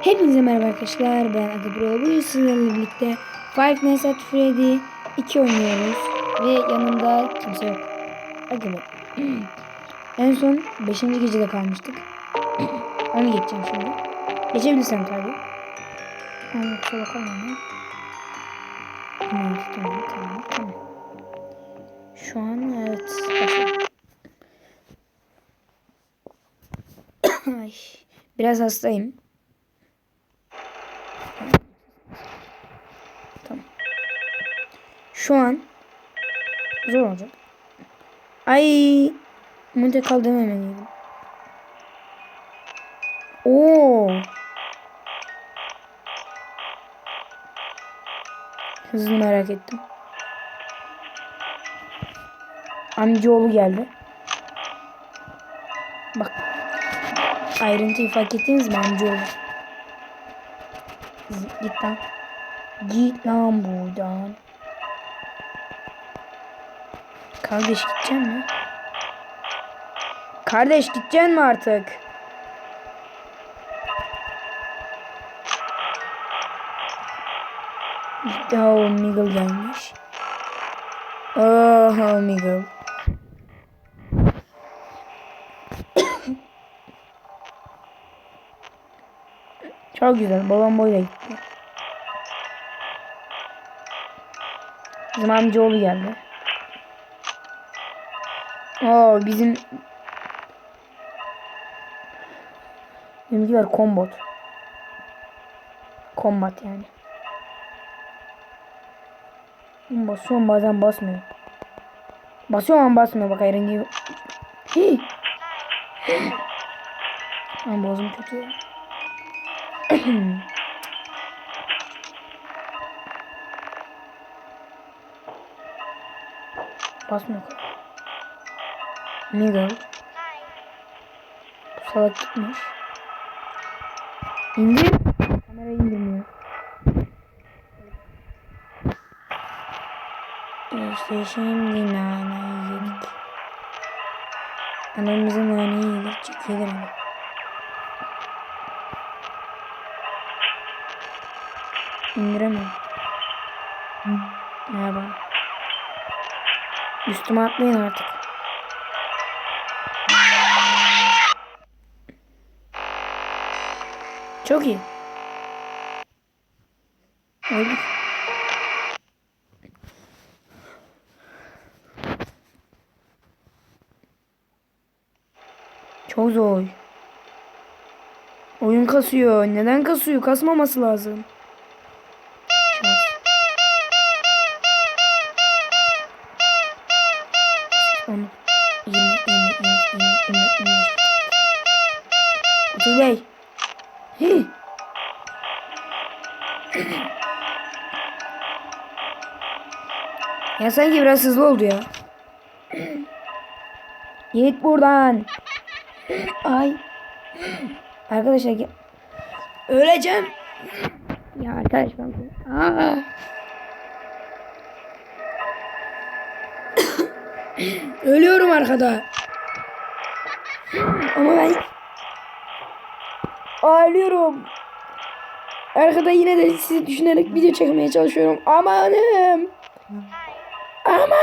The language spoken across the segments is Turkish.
Hepinize merhaba arkadaşlar. Ben Adi Bro. Bugün sizlerle birlikte Five Nights at Freddy 2 oynuyoruz. Ve yanımda kimse yok. Be. en son 5. gecede kalmıştık. Onu geçeceğim şimdi. Geçebilirsem tabii. Ama kusura kalmayın. Tamam, tamam, tamam. Şu an evet. biraz hastayım. Tamam. Şu an zor olacak. Ay, Monte kaldığım hemen yedim. Oo. Hızlı merak ettim. Amcaoğlu geldi. Bak. Ayrıntıyı fark ettiniz mi amcaoğlu? Git lan. Git lan buradan. Kardeş gideceksin mi? Kardeş gideceksin mi artık? Daha o Miguel gelmiş. Oh Miguel. Çok güzel. Babam boyla gitti. Bizim amcaoğlu geldi. Oo bizim Bizimkiler combat. Combat yani. Basıyorum bazen basmıyor. Basıyorum ama basmıyor bak gibi. Hii. Ama boğazım kötü ya. Basmıyor. Miguel. Bu salak gitmiş. İndir. Kamerayı indirmiyor. İşte şimdi nane yedik. Anamızın naneyi yedik. Çekilir mi? İndiremiyorum. Merhaba. Üstüme atlayın artık. Çok iyi. Öldük. Çok zor. Oyun kasıyor. Neden kasıyor? Kasmaması lazım. On, Sanki biraz hızlı oldu ya. Git buradan. Ay. Arkadaşlar gel. Öleceğim. Ya arkadaş ben. Aa. Ölüyorum arkada. Ama ben Ağlıyorum. Arkada yine de sizi düşünerek video çekmeye çalışıyorum. Amanım. Ama.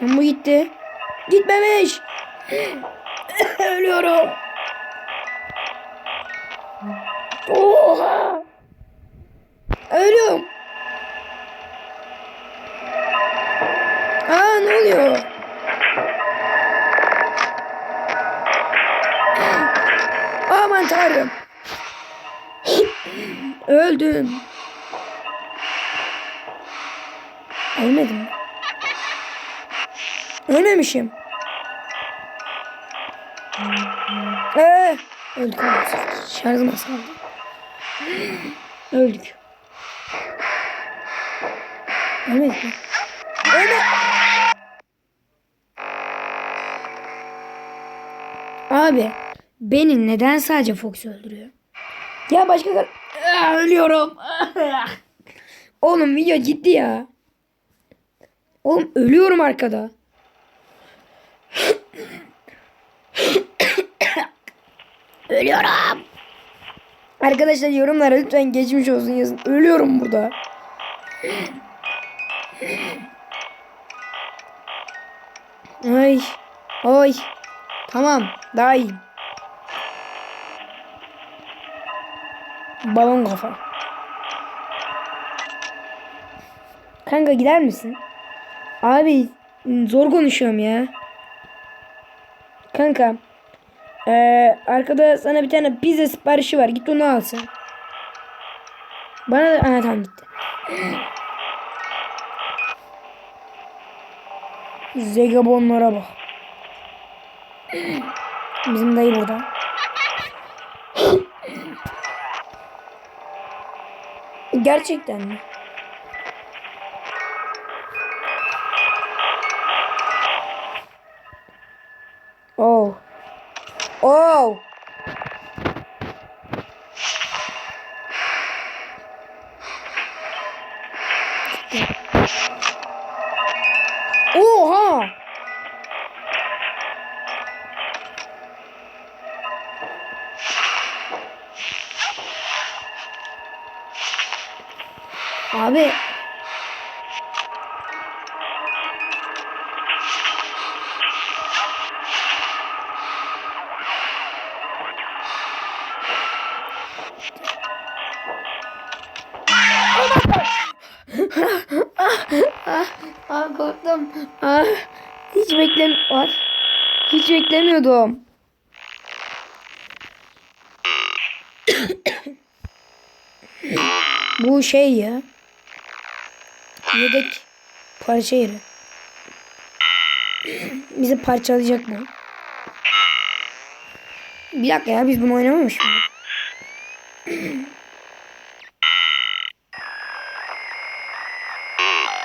Bu gitti. Gitmemiş. Ölüyorum. Oha. Ölüyorum. Aa ne oluyor? Aman tanrım. Öldüm. Ölmedim. Ölmemişim. Ee, öldük. Şarjım azaldı. Öldük. Ölmedik mi? Ölme. Abi beni neden sadece Fox öldürüyor? Ya başka Aa, ölüyorum. Oğlum video gitti ya. Oğlum ölüyorum arkada. Ölüyorum. Arkadaşlar yorumlara lütfen geçmiş olsun yazın. Ölüyorum burada. Ay. Ay. Tamam. Daha iyiyim. Balon kafa. Kanka gider misin? Abi zor konuşuyorum ya. Kanka. Ee, arkada sana bir tane pizza siparişi var. Git onu alsın. Bana da... Aha tamam gitti. Zegabonlara bak. Bizim dayı burada. Gerçekten mi? Oh. Oh. Oha! Abi Ah korktum. Ah, hiç beklem var. Hiç beklemiyordum. Bu şey ya. Yedek parça yeri. Bizi parçalayacak bu. Bir dakika ya biz bunu oynamamış mıydık?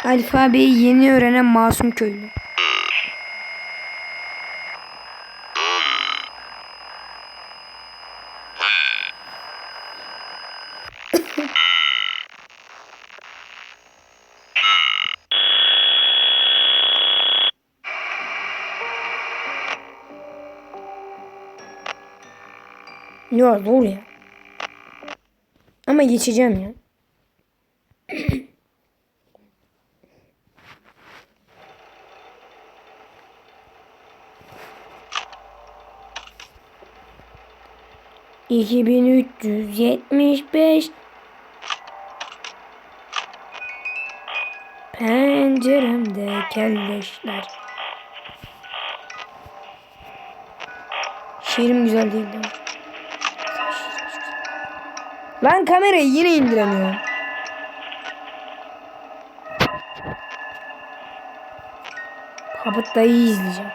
Alfabeyi yeni öğrenen masum köylü. Ya zor ya. Ama geçeceğim ya. İki bin üç yüz yetmiş beş Penceremde kelleşler Şiirim güzel değil değil mi? Lan kamerayı yine indiremiyorum. Papıt dayıyı izleyeceğim.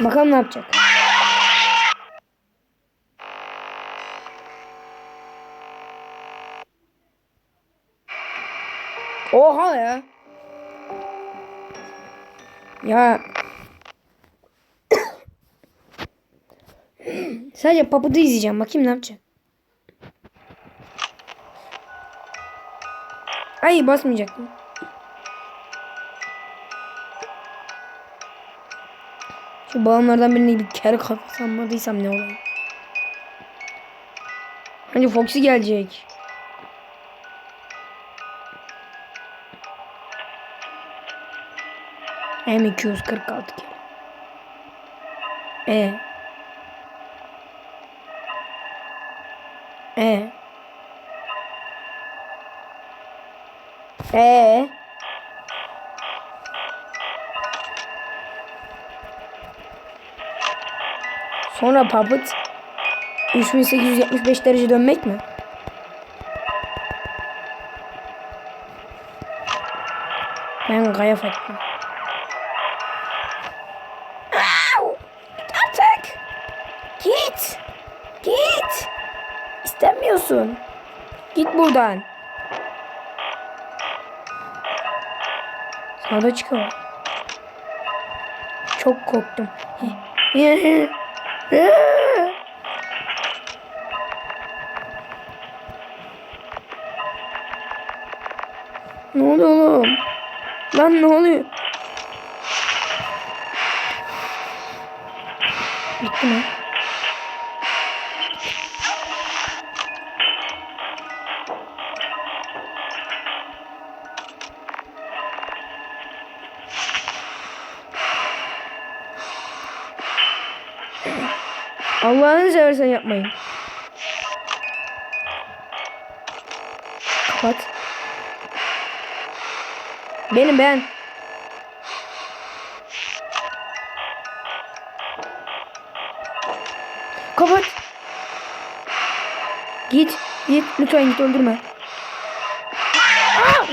Bakalım ne yapacak. Oha ya. Ya. Sadece papudu izleyeceğim. Bakayım ne yapacak. Ay basmayacaktım. Şu balonlardan birini bir kere kafasamadıysam ne olayım. Hani Foxy gelecek. Hem 246 kere. E. E. E. Sonra Puppet 3875 derece dönmek mi? Ben kaya faktım. İstemiyorsun. Git buradan. Sağda çıkıyor. Çok korktum. Ne oluyor oğlum? Lan ne oluyor? Bitti mi? Allah'ını seversen yapmayın. Kapat. Benim ben. Kapat. Git. Git. Lütfen git öldürme. Aa!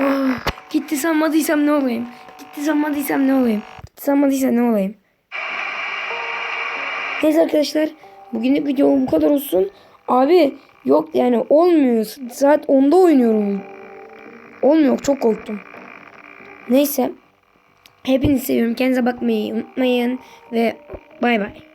Ah, gitti sanmadıysam ne olayım? Gitti sanmadıysam ne olayım? Gitti sanmadıysam ne olayım? Neyse arkadaşlar. Bugünlük video bu kadar olsun. Abi yok yani olmuyor. Saat 10'da oynuyorum. Olmuyor. Çok korktum. Neyse. Hepinizi seviyorum. Kendinize bakmayı unutmayın. Ve bay bay.